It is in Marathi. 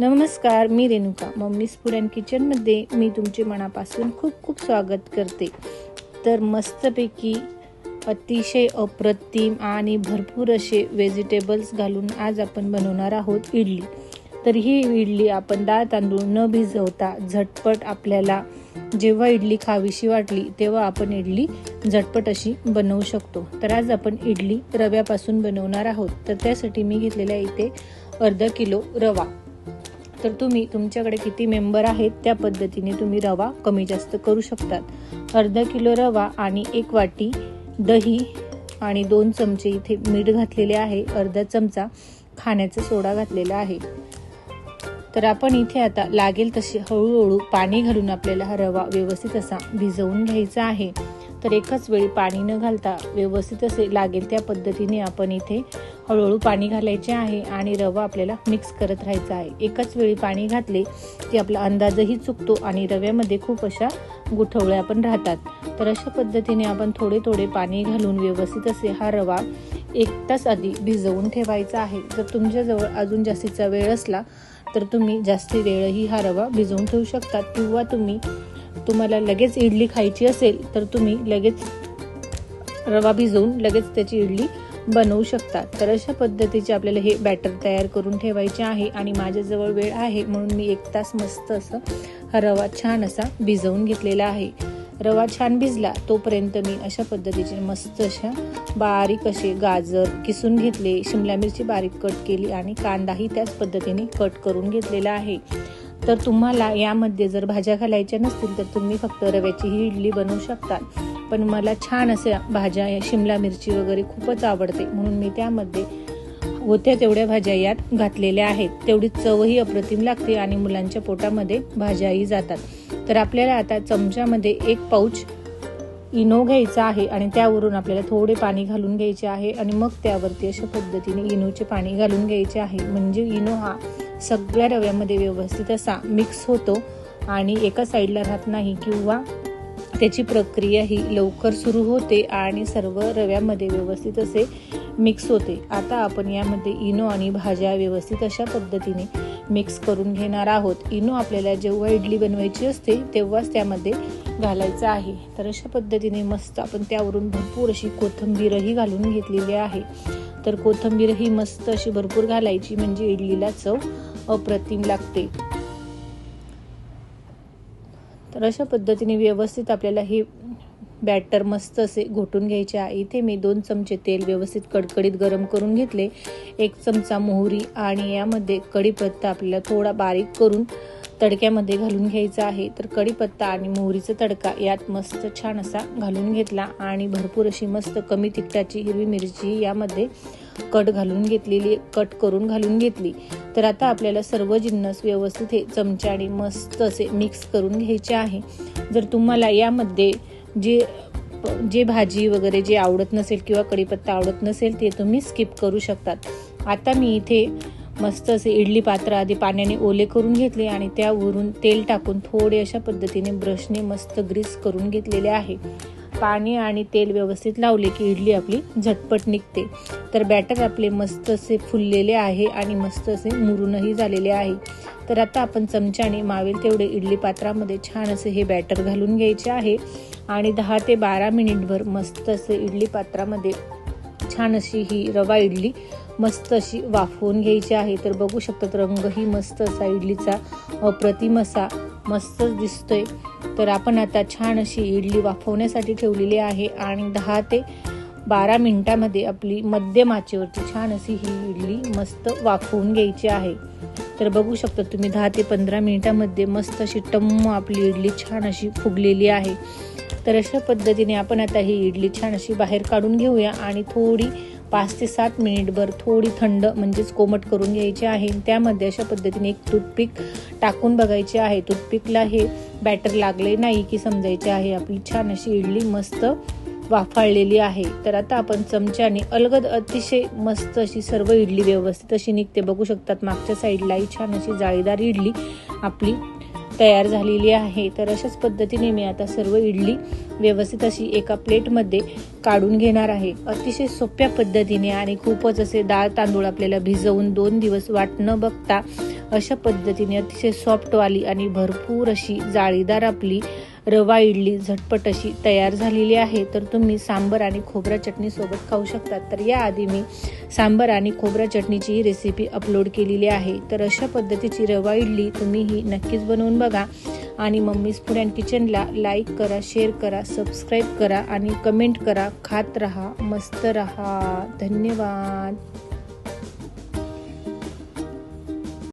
नमस्कार मी रेणुका. मम्मीज फूड अँड किचनमध्ये मी तुमचे मनापासून खूप खूप स्वागत करते. तर मस्तपैकी अतिशय अप्रतिम आणि भरपूर असे व्हेजिटेबल्स घालून आज आपण बनवणार आहोत इडली. तर ही इडली आपण डाळ तांदूळ न भिजवता झटपट आपल्याला जेव्हा इडली खावीशी वाटली तेव्हा आपण इडली झटपट अशी बनवू शकतो. तर आज आपण इडली रव्यापासून बनवणार आहोत. तर त्यासाठी मी घेतलेल्या इथे अर्धा किलो रवा. तर तुम्ही तुमच्याकडे किती मेंबर आहेत त्या पद्धतीने तुम्ही रवा कमी जास्त करू शकतात. अर्धा किलो रवा आणि एक वाटी दही आणि दोन चमचे इथे मीठ घातलेले आहे. अर्धा चमचा खाण्याचा सोडा घातलेला आहे. तर आपण इथे आता लागेल तसे हळूहळू पाणी घालून आपल्याला हा रवा व्यवस्थित असा भिजवून घ्यायचा आहे. तर एकाच वेळी पाणी न घालता व्यवस्थित असे लागेल त्या पद्धतीने आपण इथे हळूहळू पाणी घालायचे आहे आणि रवा आपल्याला मिक्स करत राहायचा आहे. एकाच वेळी पाणी घातले की आपला अंदाजही चुकतो आणि रव्यामध्ये खूप अशा गुठवळ्या पण राहतात. तर अशा पद्धतीने आपण थोडे थोडे पाणी घालून व्यवस्थित असे हा रवा एक तास आधी भिजवून ठेवायचा आहे. जर तुमच्याजवळ अजून जास्तीचा वेळ असला तर तुम्ही जास्ती वेळही हा रवा भिजवून ठेवू शकता किंवा तुम्ही तुम्हाला लगेच इडली खायची असेल तर तुम्ही लगेच रवा भिजवून लगेच त्याची इडली बनवू शकता. तर अशा पद्धतीचे आपल्याला हे बॅटर तयार करून ठेवायचे आहे आणि माझ्याजवळ वेळ आहे म्हणून मी एक तास मस्त असं हा रवा छान असा भिजवून घेतलेला आहे. रवा छान भिजला तोपर्यंत मी अशा पद्धतीचे मस्त अशा बारीक असे गाजर किसून घेतले शिमला मिरची बारीक कट केली आणि कांदाही त्याच पद्धतीने कट करून घेतलेला आहे. तर तुम्हाला यामध्ये जर भाज्या घालायच्या नसतील तर तुम्ही फक्त रव्याची ही इडली बनवू शकता पण मला छान असे भाज्या शिमला मिरची वगैरे खूपच आवडते. म्हणून मी त्यामध्ये होत्या तेवढ्या भाज्या यात घातलेल्या आहेत. तेवढी चवही अप्रतिम लागते आणि मुलांच्या पोटामध्ये भाज्याही जातात. तर आपल्याला आता चमच्यामध्ये एक पाऊच इनो घ्यायचा आहे आणि त्यावरून आपल्याला थोडे पाणी घालून घ्यायचे आहे आणि मग त्यावरती अशा पद्धतीने इनोचे पाणी घालून घ्यायचे आहे. म्हणजे इनो हा सगळ्या रव्यामध्ये व्यवस्थित असा मिक्स होतो आणि एका साईडला राहत नाही किंवा त्याची प्रक्रिया ही लवकर सुरू होते आणि सर्व रव्यामध्ये व्यवस्थित असे मिक्स होते. आता आपण यामध्ये इनो आणि भाज्या व्यवस्थित अशा पद्धतीने मिक्स करून घेणार आहोत. इनो आपल्याला जेव्हा इडली बनवायची असते तेव्हाच त्यामध्ये घालायचं आहे. तर अशा पद्धतीने मस्त आपण त्यावरून भरपूर अशी कोथंबीरही घालून घेतलेली आहे. तर कोथंबीरही मस्त अशी भरपूर घालायची म्हणजे इडलीला चव अप्रतिम लागते. तर अशा पद्धतीने व्यवस्थित आपल्याला हे बॅटर मस्त असे घोटून घ्यायचे आहे. इथे मी दोन चमचे तेल व्यवस्थित कडकडीत गरम करून घेतले. एक चमचा मोहरी आणि यामध्ये कढीपत्ता आपल्याला थोडा बारीक करून तडक्यामध्ये घालून घ्यायचा आहे. तर कढीपत्ता आणि मोहरीचा तडका यात मस्त छान असा घालून घेतला आणि भरपूर अशी मस्त कमी तिखटाची हिरवी मिरची यामध्ये कट घालून घेतलेली कट करून घालून घेतली. तर आता आपल्याला सर्व जिन्नस व्यवस्थित हे चमच्याने मस्त असे मिक्स करून घ्यायचे आहे. जर तुम्हाला यामध्ये जे जे भाजी वगैरे जे आवडत नसेल किंवा कढीपत्ता आवडत नसेल ते तुम्ही स्किप करू शकतात. आता मी इथे मस्त असे इडली पात्र आधी पाण्याने ओले करून घेतले आणि त्यावरून तेल टाकून थोडे अशा पद्धतीने ब्रशने मस्त ग्रीस करून घेतलेले आहे. पाणी आणि तेल व्यवस्थित लावले की इडली आपली झटपट निघते. तर बॅटर आपले मस्त असे फुललेले आहे आणि मस्त असे मुरूनही झालेले आहे. तर आता आपण चमच्याने मावेल तेवढे इडली पात्रामध्ये छान असे हे बॅटर घालून घ्यायचे आहे. आणि दहा ते बारा मिनिटभर मस्त असे इडली पात्रामध्ये छान अशी ही रवा इडली मस्त अशी वाफवून घ्यायची आहे. तर बघू शकतात रंगही मस्त असा इडलीचा अप्रतिम असा मस्तच दिसतोय. तर आपण आता छान अशी इडली वाफवण्यासाठी ठेवलेली आहे आणि दहा ते बारा मिनिटामध्ये आपली मध्यम आचेवरती छान अशी ही इडली मस्त वाफवून घ्यायची आहे. तर बघू शकता तुम्ही दहा ते पंधरा मिनिटामध्ये मस्त अशी टम्म आपली इडली छान अशी फुगलेली आहे. तर अशा पद्धतीने आपण आता ही इडली छान अशी बाहेर काढून घेऊया आणि थोडी पाच ते सात मिनिटभर थोडी थंड म्हणजेच कोमट करून घ्यायची आहे. त्यामध्ये अशा पद्धतीने एक टूथपिक टाकून बघायचे आहे. टूथपिकला हे बॅटर लागले नाही की समजायचे आहे. आपली छान अशी इडली मस्त वाफाळलेली आहे. तर आता आपण चमच्याने अलगद अतिशय मस्त अशी सर्व इडली व्यवस्थित अशी निघते. बघू शकतात मागच्या साईडलाही छान अशी जाळीदार इडली आपली तयार झालेली आहे. तर अशाच पद्धतीने मी आता सर्व इडली व्यवस्थित अशी एका प्लेटमध्ये काढून घेणार आहे. अतिशय सोप्या पद्धतीने आणि खूपच असे डाळ तांदूळ आपल्याला भिजवून दोन दिवस वाट न बघता अशा पद्धतीने अतिशय सॉफ्टवाली आणि भरपूर अशी जाळीदार आपली रवा इडली झटपट अशी तयार झालेली आहे. तर तुम्ही सांबर आणि खोबरा चटणीसोबत खाऊ शकतात. तर याआधी मी सांबर आणि खोबरा चटणीची रेसिपी अपलोड केलेली आहे. तर अशा पद्धतीची रवा इडली तुम्ही ही नक्कीच बनवून बघा. आणि मम्मीज फूड अँड किचनला लाईक करा शेअर करा सबस्क्राईब करा आणि कमेंट करा. खात रहा मस्त रहा. धन्यवाद.